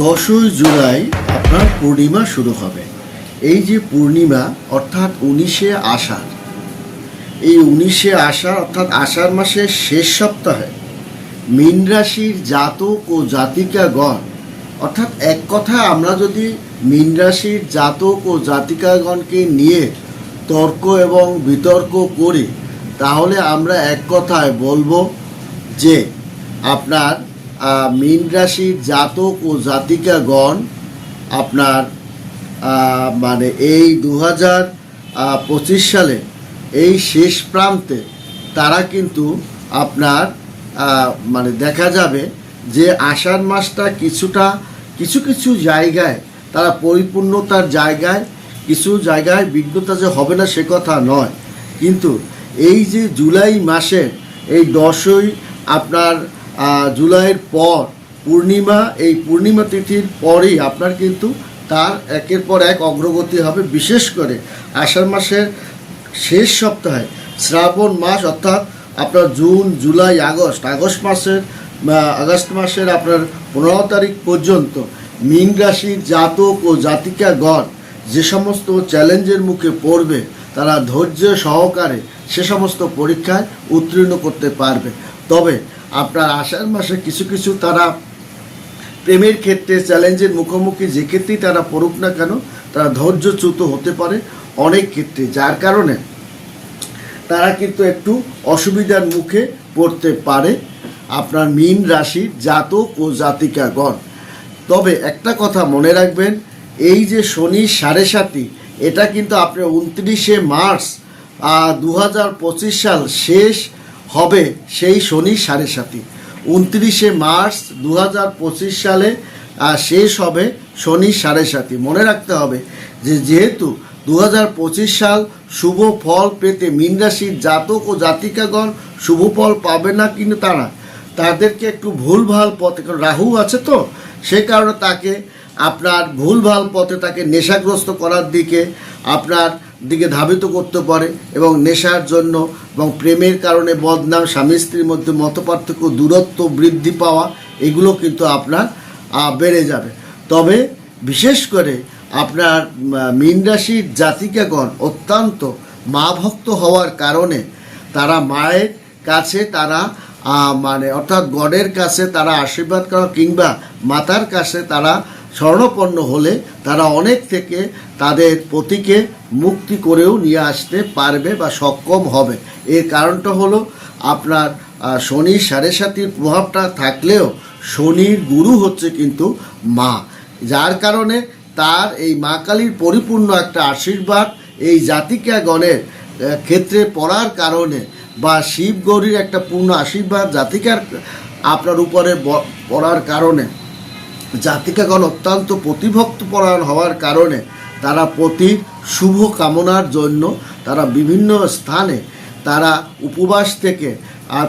দশই জুলাই আপনার পূর্ণিমা শুরু হবে। এই যে পূর্ণিমা, অর্থাৎ উনিশে আষাঢ়। এই উনিশে আষাঢ়, অর্থাৎ আষাঢ় মাসের শেষ সপ্তাহে মীন রাশির জাতক ও জাতিকাগণ, অর্থাৎ এক কথা আমরা যদি মীন রাশির জাতক ও জাতিকাগণকে নিয়ে তর্ক এবং বিতর্ক করি, তাহলে আমরা এক কথায় বলব যে আপনার মীন রাশির জাতক ও জাতিকাগণ আপনার মানে এই দু হাজার পঁচিশ সালে এই শেষ প্রান্তে তারা কিন্তু আপনার মানে দেখা যাবে যে আষাঢ় মাসটা কিছুটা, কিছু কিছু জায়গায় তারা পরিপূর্ণতার জায়গায়, কিছু জায়গায় বিঘ্নতা যে হবে না সে কথা নয়। কিন্তু এই যে জুলাই মাসে এই দশই আপনার জুলাইয়ের পর পূর্ণিমা, এই পূর্ণিমা তিথির পরেই আপনার কিন্তু তার একের পর এক অগ্রগতি হবে, বিশেষ করে আষাঢ় মাসের শেষ সপ্তাহে শ্রাবণ মাস, অর্থাৎ আপনার জুন, জুলাই, আগস্ট আগস্ট মাসের আগস্ট মাসের আপনার পনেরো তারিখ পর্যন্ত মীন রাশির জাতক ও জাতিকাগণ যে সমস্ত চ্যালেঞ্জের মুখে পড়বে, তারা ধৈর্য সহকারে সে সমস্ত পরীক্ষায় উত্তীর্ণ করতে পারবে। তবে আপনার আষাঢ় মাসে কিছু কিছু তারা প্রেমের ক্ষেত্রে, চ্যালেঞ্জের মুখোমুখি যে ক্ষেত্রেই তারা পড়ুক না কেন, তারা ধৈর্যচ্যুত হতে পারে অনেক ক্ষেত্রে। যার কারণে তারা কিন্তু একটু অসুবিধার মুখে পড়তে পারে আপনার মীন রাশির জাতক ও জাতিকাগণ। তবে একটা কথা মনে রাখবেন, এই যে শনি সাড়ে সাতি এটা কিন্তু আপনার উনত্রিশে মার্চ দু হাজার পঁচিশ সাল শেষ হবে সেই শনি সাড়ে সাতি উনত্রিশে মার্চ দু হাজার পঁচিশ সালে শেষ হবে শনি সাড়ে সাতি মনে রাখতে হবে যে যেহেতু দু হাজার পঁচিশ সাল শুভ ফল পেতে মীন রাশির জাতক ও জাতিকাগণ শুভ ফল পাবে না কিন্তু তারা, তাদেরকে একটু ভুলভাল পথে, কারণ রাহু আছে তো, সে কারণে তাকে আপনার ভুলভাল পথে তাকে নেশাগ্রস্ত করার দিকে আপনার দিকে ধাবিত করতে পারে এবং নেশার জন্য এবং প্রেমের কারণে বদনাম, স্বামী স্ত্রীর মধ্যে মতপার্থক্য, দূরত্ব, বৃদ্ধি পাওয়া, এগুলো কিন্তু আপনার বেড়ে যাবে। তবে বিশেষ করে আপনার মীন রাশির জাতিকাগণ অত্যন্ত মা ভক্ত হওয়ার কারণে তারা মায়ের কাছে তারা মানে অর্থাৎ গডের কাছে তারা আশীর্বাদ করা কিংবা মাতার কাছে তারা স্বর্ণপন্ন হলে তারা অনেক থেকে তাদের পতিকে মুক্তি করেও নিয়ে আসতে পারবে বা সক্ষম হবে। এর কারণটা হলো আপনার শনি সাড়ে সাতির প্রভাবটা থাকলেও শনির গুরু হচ্ছে কিন্তু মা। যার কারণে তার এই মা কালীর পরিপূর্ণ একটা আশীর্বাদ এই জাতিকাগণের ক্ষেত্রে পড়ার কারণে বা শিব গৌরীর একটা পূর্ণ আশীর্বাদ জাতিকার, আপনার উপরে পড়ার কারণে। জাতিকাগণ অত্যন্ত প্রতিভক্ত পরায়ণ হওয়ার কারণে তারা প্রতি শুভ কামনার জন্য তারা বিভিন্ন স্থানে তারা উপবাস থেকে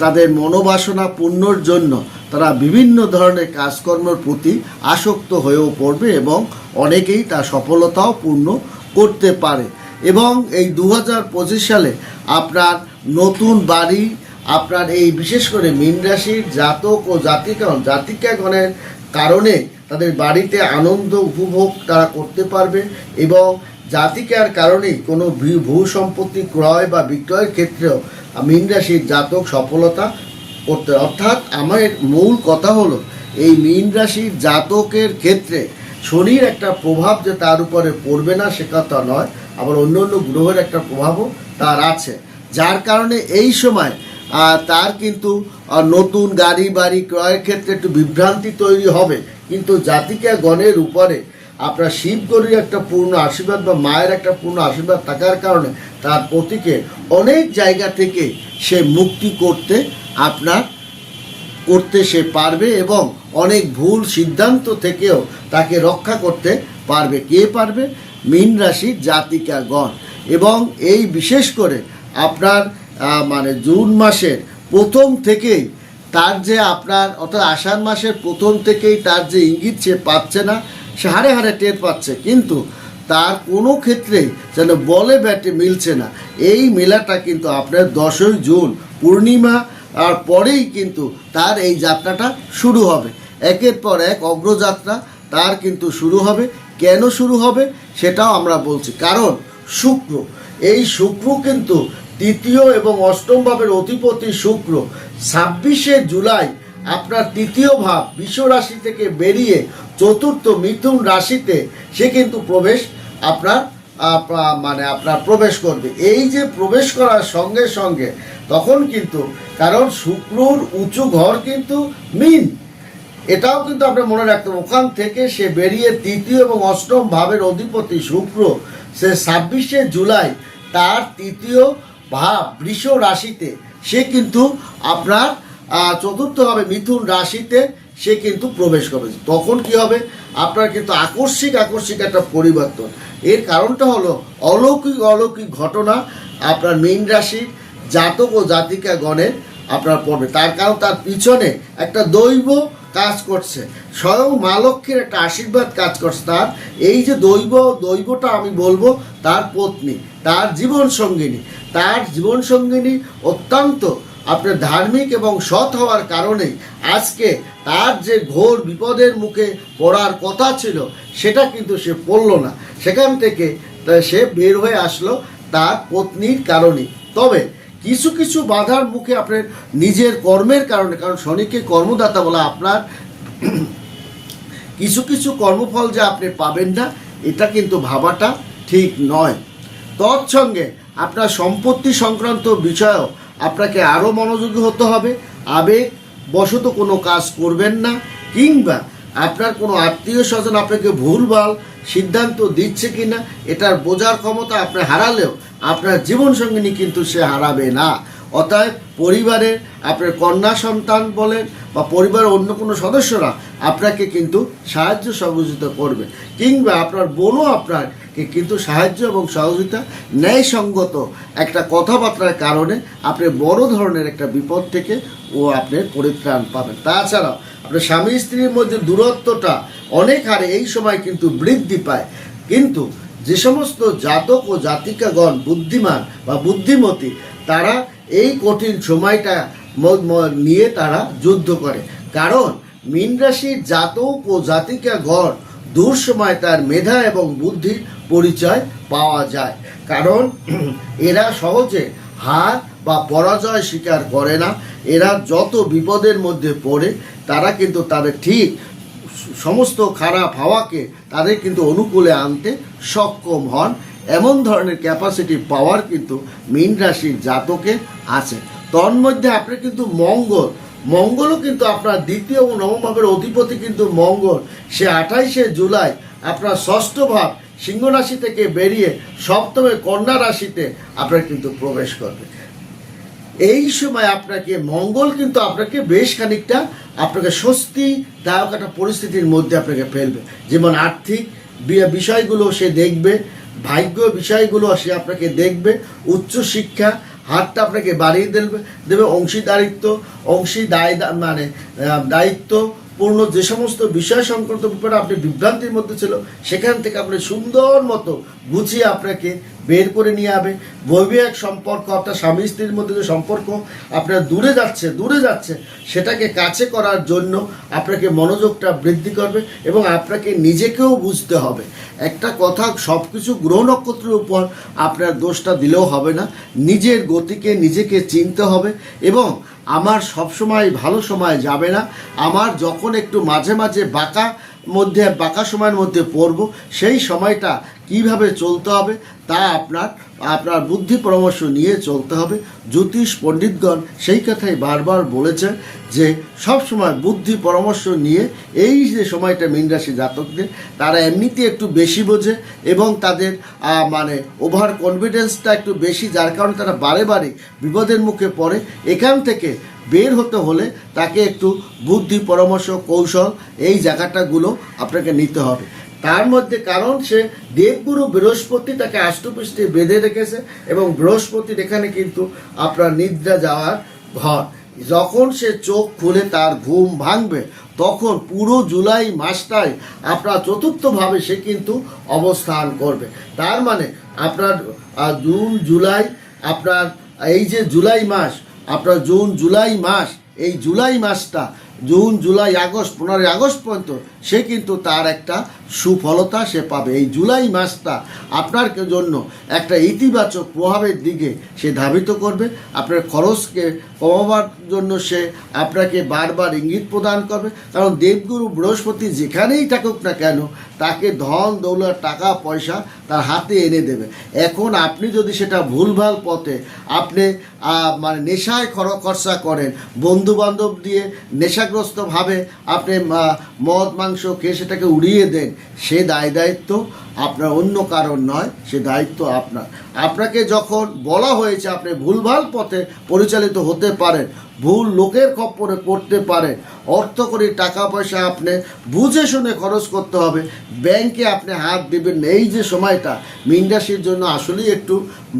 তাদের মনোবাসনা পূর্ণর জন্য তারা বিভিন্ন ধরনের কাজকর্মের প্রতি আসক্ত হয়েও পড়বে এবং অনেকেই তা সফলতাও পূর্ণ করতে পারে। এবং এই দু হাজার পঁচিশ সালে আপনার নতুন বাড়ি, আপনার এই বিশেষ করে মীন রাশির জাতক ও জাতিকাগণ জাতিকাগণের কারণে তাদের বাড়িতে আনন্দ উপভোগ তারা করতে পারবে এবং জাতিকার কারণেই কোনো ভূ- সম্পত্তি ক্রয় বা বিক্রয়ের ক্ষেত্রেও মীন রাশির জাতক সফলতা করতে অর্থাৎ আমার মূল কথা হলো, এই মীন রাশির জাতকের ক্ষেত্রে শনির একটা প্রভাব যে তার উপরে পড়বে না, সে কথা নয়। আবার অন্য অন্য গ্রহের একটা প্রভাবও তার আছে। যার কারণে এই সময় তার কিন্তু নতুন গাড়ি বাড়ি ক্রয়ের ক্ষেত্রে একটু বিভ্রান্তি তৈরি হবে। কিন্তু জাতিকা গণের উপরে আপনার শিবগরির একটা পূর্ণ আশীর্বাদ বা মায়ের একটা পূর্ণ আশীর্বাদ থাকার কারণে তার পতিকে অনেক জায়গা থেকে সে মুক্তি করতে আপনার, করতে সে পারবে এবং অনেক ভুল সিদ্ধান্ত থেকেও তাকে রক্ষা করতে পারবে। কে পারবে? মীন রাশির জাতিকাগণ এবং এই বিশেষ করে আপনার মানে জুন মাসের প্রথম থেকেই তার যে আপনার, অর্থাৎ আষাঢ় মাসের প্রথম থেকেই তার যে ইঙ্গিত সে পাচ্ছে না, সে হারে হারে টের পাচ্ছে। কিন্তু তার কোনো ক্ষেত্রেই যেন বলে ব্যাটে মিলছে না। এই মেলাটা কিন্তু আপনার দশই জুন, পূর্ণিমা, আর পরেই কিন্তু তার এই যাত্রাটা শুরু হবে। একের পর এক অগ্রযাত্রা তার কিন্তু শুরু হবে। কেন শুরু হবে সেটাও আমরা বলছি। কারণ শুক্র, এই শুক্র কিন্তু তৃতীয় এবং অষ্টম ভাবের অধিপতি শুক্র। ছাব্বিশে জুলাই আপনার তৃতীয় ভাব বিশ্ব রাশি থেকে বেরিয়ে চতুর্থ মিথুন রাশিতে, সে কিন্তু প্রবেশ আপনার মানে আপনার প্রবেশ করবে। এই যে প্রবেশ করার সঙ্গে সঙ্গে তখন কিন্তু, কারণ শুক্রর উঁচু ঘর কিন্তু মিন। এটাও কিন্তু আপনার মনে রাখতে ওখান থেকে সে বেরিয়ে তৃতীয় এবং অষ্টম ভাবের অধিপতি শুক্র, সে ছাব্বিশে জুলাই তার তৃতীয় ভাব, বৃষ রাশিতে, সে কিন্তু আপনার চতুর্থভাবে মিথুন রাশিতে, সে কিন্তু প্রবেশ করবে। তখন কি হবে? আপনার কিন্তু আকস্মিক আকস্মিক একটা পরিবর্তন। এর কারণটা হলো অলৌকিক অলৌকিক ঘটনা আপনার মীন রাশির জাতক ও জাতিকা গণের আপনার পড়বে তার কারণ তার পিছনে একটা দৈব কাজ করছে। স্বয়ং মা লক্ষ্মীর একটা আশীর্বাদ কাজ করছে তার। এই যে দৈব, দৈবটা আমি বলব, তার পত্নী। তার জীবন সঙ্গিনী। তার জীবন সঙ্গিনী অত্যন্ত আপনার ধার্মিক এবং সৎ হওয়ার কারণে আজকে তার যে ঘোর বিপদের মুখে পড়ার কথা ছিল, সেটা কিন্তু সে পড়ল না। সেখান থেকে সে বের হয়ে আসলো তার পত্নীর কারণে। তবে কিছু কিছু বাধার মুখে আপনার নিজের কর্মের কারণে, কারণ শনিকে কর্মদাতা বলা আপনার, কিছু কিছু কর্মফল যে আপনি পাবেন না, এটা কিন্তু ভাবাটা ঠিক নয়। তৎসঙ্গে আপনার সম্পত্তি সংক্রান্ত বিষয়েও আপনাকে আরও মনোযোগী হতে হবে। আবেগ বশত কোনো কাজ করবেন না, কিংবা আপনার কোনো আত্মীয় স্বজন আপনাকে ভুলভাল সিদ্ধান্ত দিচ্ছে কি না এটার বোঝার ক্ষমতা আপনি হারালেও আপনার জীবনসঙ্গিনী কিন্তু সে হারাবে না। অতএব পরিবারের, আপনার কন্যা সন্তান বলেন, বা পরিবারের অন্য কোনো সদস্যরা আপনাকে কিন্তু সাহায্য সহযোগিতা করবে, কিংবা আপনার বোনও আপনাকে কিন্তু সাহায্য এবং সহযোগিতা ন্যায়সঙ্গত একটা কথাবার্তার কারণে আপনি বড় ধরনের একটা বিপদ থেকে ও আপনি পরিত্রাণ পাবেন। তাছাড়াও আপনার স্বামী স্ত্রীর মধ্যে দূরত্বটা অনেক হারে এই সময় কিন্তু বৃদ্ধি পায়। কিন্তু যে সমস্ত জাতক ও জাতিকাগণ বুদ্ধিমান বা বুদ্ধিমতী, তারা এই কঠিন সময়টা নিয়ে তারা যুদ্ধ করে। কারণ, মীন রাশির জাতক ও জাতিকাগণ দূর সময় তার মেধা এবং বুদ্ধির পরিচয় পাওয়া যায়। কারণ এরা সহজে হার বা পরাজয় স্বীকার করে না। এরা যত বিপদের মধ্যে পড়ে, তারা কিন্তু তাদের ঠিক সমস্ত খারাপ হাওয়াকে তাদের কিন্তু অনুকূলে আনতে সক্ষম হন। এমন ধরনের ক্যাপাসিটি পাওয়ার কিন্তু মীন রাশির জাতকে আছে। তন্মধ্যে আপনি কিন্তু মঙ্গল মঙ্গলও কিন্তু আপনার দ্বিতীয় ও নবম ভাবের অধিপতি কিন্তু মঙ্গল। সে আঠাইশে জুলাই আপনার ষষ্ঠ ভাব সিংহ রাশি থেকে বেরিয়ে সপ্তমে কন্যা রাশিতে আপনার কিন্তু প্রবেশ করবে। এই সময় আপনাকে মঙ্গল কিন্তু আপনাকে বেশ খানিকটা আপনাকে স্বস্তি দায়ক একটা পরিস্থিতির মধ্যে আপনাকে ফেলবে। যেমন আর্থিক বিষয়গুলো সে দেখবে, ভাগ্য বিষয়গুলো সে আপনাকে দেখবে উচ্চ শিক্ষা হাতটা আপনাকে বাড়িয়ে দেবে দেবে অংশীদারিত্ব অংশী দায় মানে দায়িত্ব পূর্ণ যে সমস্ত বিষয় সংক্রান্ত ব্যাপারে আপনি বিভ্রান্তির মধ্যে ছিল, সেখান থেকে আপনি সুন্দর মতো গুছিয়ে আপনাকে বের করে নিয়ে যাবে বৈবাহিক সম্পর্ক অর্থাৎ স্বামী স্ত্রীর মধ্যে যে সম্পর্ক আপনার দূরে যাচ্ছে দূরে যাচ্ছে, সেটাকে কাছে করার জন্য আপনাকে মনোযোগটা বৃদ্ধি করবে এবং আপনাকে নিজেকেও বুঝতে হবে। একটা কথা সব কিছু গ্রহ নক্ষত্রের উপর আপনার দোষটা দিলেও হবে না। নিজের গতিকে নিজেকে চিনতে হবে এবং আমার সবসময় ভালো সময় যাবে না। আমার যখন একটু মাঝে মাঝে বাঁকা মধ্যে, বাঁকা সময়ের মধ্যে পড়ব, সেই সময়টা কীভাবে চলতে হবে তা আপনার আপনার বুদ্ধি পরামর্শ নিয়ে চলতে হবে। জ্যোতিষ পণ্ডিতগণ সেই কথাই বারবার বলেছেন যে সব সময় বুদ্ধি পরামর্শ নিয়ে এই যে সময়টা মীন রাশি জাতকদের, তারা এমনিতে একটু বেশি বোঝে এবং তাদের মানে ওভার কনফিডেন্সটা একটু বেশি, যার কারণে তারা বারে বারে বিপদের মুখে পড়ে। এখান থেকে বের হতে হলে তাকে একটু বুদ্ধি পরামর্শ, কৌশল, এই জায়গাটাগুলো আপনাকে নিতে হবে। তার মধ্যে কারণ সে দেবগুরু বৃহস্পতি তাকে আষ্টপৃষ্ঠে বেঁধে রেখেছে এবং বৃহস্পতির এখানে কিন্তু আপনার নিদ্রা যাওয়ার ঘর। যখন সে চোখ খুলে তার ঘুম ভাঙবে, তখন পুরো জুলাই মাসটাই আপনার চতুর্থভাবে সে কিন্তু অবস্থান করবে। তার মানে আপনার জুন, জুলাই, আপনার, এই যে জুলাই মাস, আপনার জুন, জুলাই মাস, এই জুলাই মাসটা, জুন, জুলাই, আগস্ট, পনেরোই আগস্ট পর্যন্ত সে কিন্তু তার একটা সুফলতা সে পাবে। এই জুলাই মাসটা আপনার জন্য একটা ইতিবাচক প্রভাবের দিকে সে ধাবিত করবে। আপনার খরচকে কমাবার জন্য সে আপনাকে বারবার ইঙ্গিত প্রদান করবে। কারণ দেবগুরু বৃহস্পতি যেখানেই থাকুক না কেন, তাকে ধন, দৌলত, টাকা, পয়সা তার হাতে এনে দেবে। এখন আপনি যদি সেটা ভুলভাল পথে আপনি মানে নেশায় খর, খরচা করেন বন্ধু বান্ধব দিয়ে নেশাগ্রস্তভাবে আপনি মদ, মাংস খেয়ে সেটাকে উড়িয়ে দেন সে দায় দায়িত্ব আপনার অন্য কারণ নয়, সে দায়িত্ব আপনার। আপনাকে যখন বলা হয়েছে আপনি ভুলভাল পথে পরিচালিত হতে পারেন, ভুল লোকের খপ্পরে পড়তে পারেন, অর্থ করে টাকা পয়সা আপনি বুঝে শুনে খরচ করতে হবে, ব্যাংকে আপনি হাত দেবেন। এই যে সময়টা মিনরাশির জন্য আসলেই একটু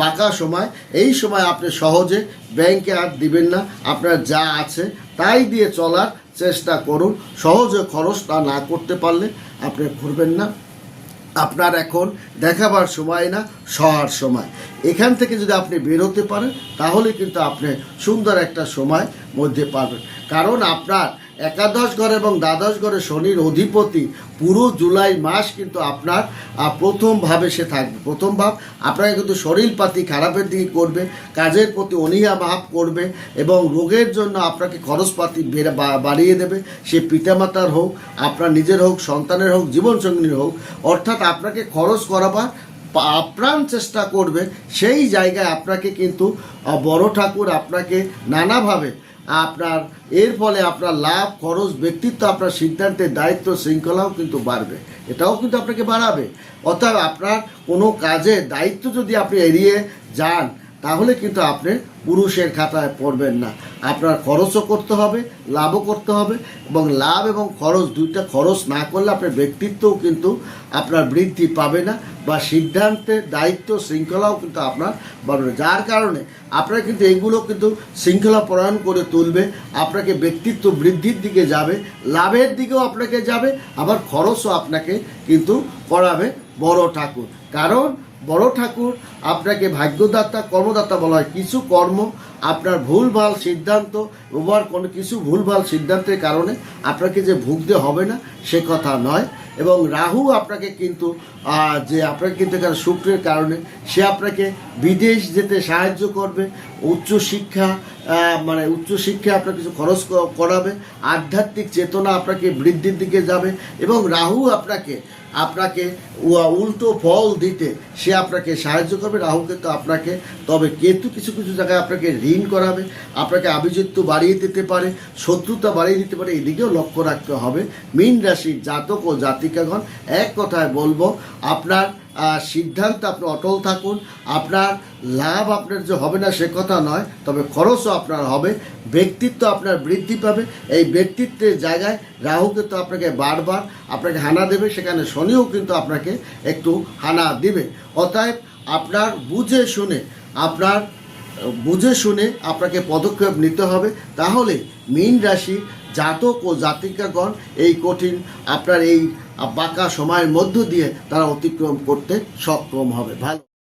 বাঁকা সময়। এই সময় আপনি সহজে ব্যাংকে হাত দিবেন না, আপনার যা আছে তাই দিয়ে চলার চেষ্টা করুন। সহজে খরচটা না করতে পারলে আপনি ঘুরবেন না। আপনার এখন দেখাবার সময় না সহার সময়। এখান থেকে যদি আপনি বেরোতে পারেন, তাহলে কিন্তু আপনি সুন্দর একটা সময় মধ্যে পাবেন। কারণ আপনার একাদশ ঘর এবং দ্বাদশ ঘরে শনির অধিপতি পুরো জুলাই মাস কিন্তু আপনার আহ, প্রথম ভাবে সে থাকবে। প্রথম ভাব আপনাকে কিন্তু শরীরপাতি খারাপের দিকে করবে কাজের প্রতি অনীহা ভাব করবে এবং রোগের জন্য আপনাকে খরচপাতি বেড়ে- বাড়িয়ে দেবে। সে পিতামাতার হোক আপনার নিজের হোক সন্তানের হোক জীবনসঙ্গীর হোক অর্থাৎ আপনাকে খরচ করাবার আপ্রাণ চেষ্টা করবে। সেই জায়গায় আপনাকে কিন্তু বড় ঠাকুর আপনাকে নানাভাবে আপনার, এর ফলে আপনার লাভ, খরচ, ব্যক্তিত্ব, আপনার সিদ্ধান্তের দায়িত্ব, শৃঙ্খলাও কিন্তু বাড়বে। এটাও কিন্তু আপনাকে বাড়াবে। অর্থাৎ আপনার কোনো কাজে দায়িত্ব যদি আপনি এড়িয়ে যান, তাহলে কিন্তু আপনি পুরুষের খাতায় পড়বেন না। আপনার খরচও করতে হবে, লাভও করতে হবে, এবং লাভ এবং খরচ, দুইটা খরচ না করলে আপনার ব্যক্তিত্বও কিন্তু আপনার বৃদ্ধি পাবে না। বা সিদ্ধান্তের দায়িত্ব, শৃঙ্খলাও কিন্তু আপনার বাড়বে। যার কারণে আপনারা কিন্তু এগুলো কিন্তু শৃঙ্খলা প্রণয়ন করে তুলবে, আপনাকে ব্যক্তিত্ব বৃদ্ধির দিকে যাবে, লাভের দিকেও আপনাকে যাবে, আবার খরচও আপনাকে কিন্তু করাবে বড় ঠাকুর। কারণ বড় ঠাকুর আপনাকে ভাগ্যদাতা, কর্মদাতা বলা হয়। কিছু কর্ম আপনার ভুলভাল সিদ্ধান্ত ওভার কোনো কিছু ভুলভাল সিদ্ধান্তের কারণে আপনাকে যে ভুগতে হবে না, সে কথা নয়। এবং রাহু আপনাকে কিন্তু যে আপনাকে কিন্তু এখানে শুক্রের কারণে, সে আপনাকে বিদেশ যেতে সাহায্য করবে উচ্চশিক্ষা মানে উচ্চশিক্ষা আপনার কিছু খরচ করাবে, আধ্যাত্মিক চেতনা আপনাকে বৃদ্ধির দিকে যাবে, এবং রাহু আপনাকে আপনাকে উল্টো ফল দিতে সে আপনাকে সাহায্য করবে। রাহু কিন্তু আপনাকে, তবে কেতু কিছু কিছু জায়গায় আপনাকে ঋণ করাবে, আপনাকে আভিজিত্ব বাড়িয়ে দিতে পারে, শত্রুতা বাড়িয়ে দিতে পারে, এদিকেও লক্ষ্য রাখতে হবে। মীন রাশির জাতক ও জাতিকাগণ, এক কথায় বলব, আপনার সিদ্ধান্ত আপনি অটল থাকুন, আপনার লাভ আপনার যে হবে না সে কথা নয়, তবে খরচও আপনার হবে, ব্যক্তিত্ব আপনার বৃদ্ধি পাবে, এই ব্যক্তিত্বের জায়গায় রাহু কিন্তু আপনাকে বারবার আপনাকে হানা দেবে, সেখানে শনিও কিন্তু আপনাকে একটু হানা দিবে। অতএব আপনার বুঝে শুনে, আপনার বুঝে শুনে আপনাকে পদক্ষেপ নিতে হবে। তাহলে মীন রাশি জাতক ও জাতিকাগণ এই কঠিন আপনার এই বাঁকা সময়ের মধ্য দিয়ে তারা অতিক্রম করতে সক্ষম হবে। ভালো।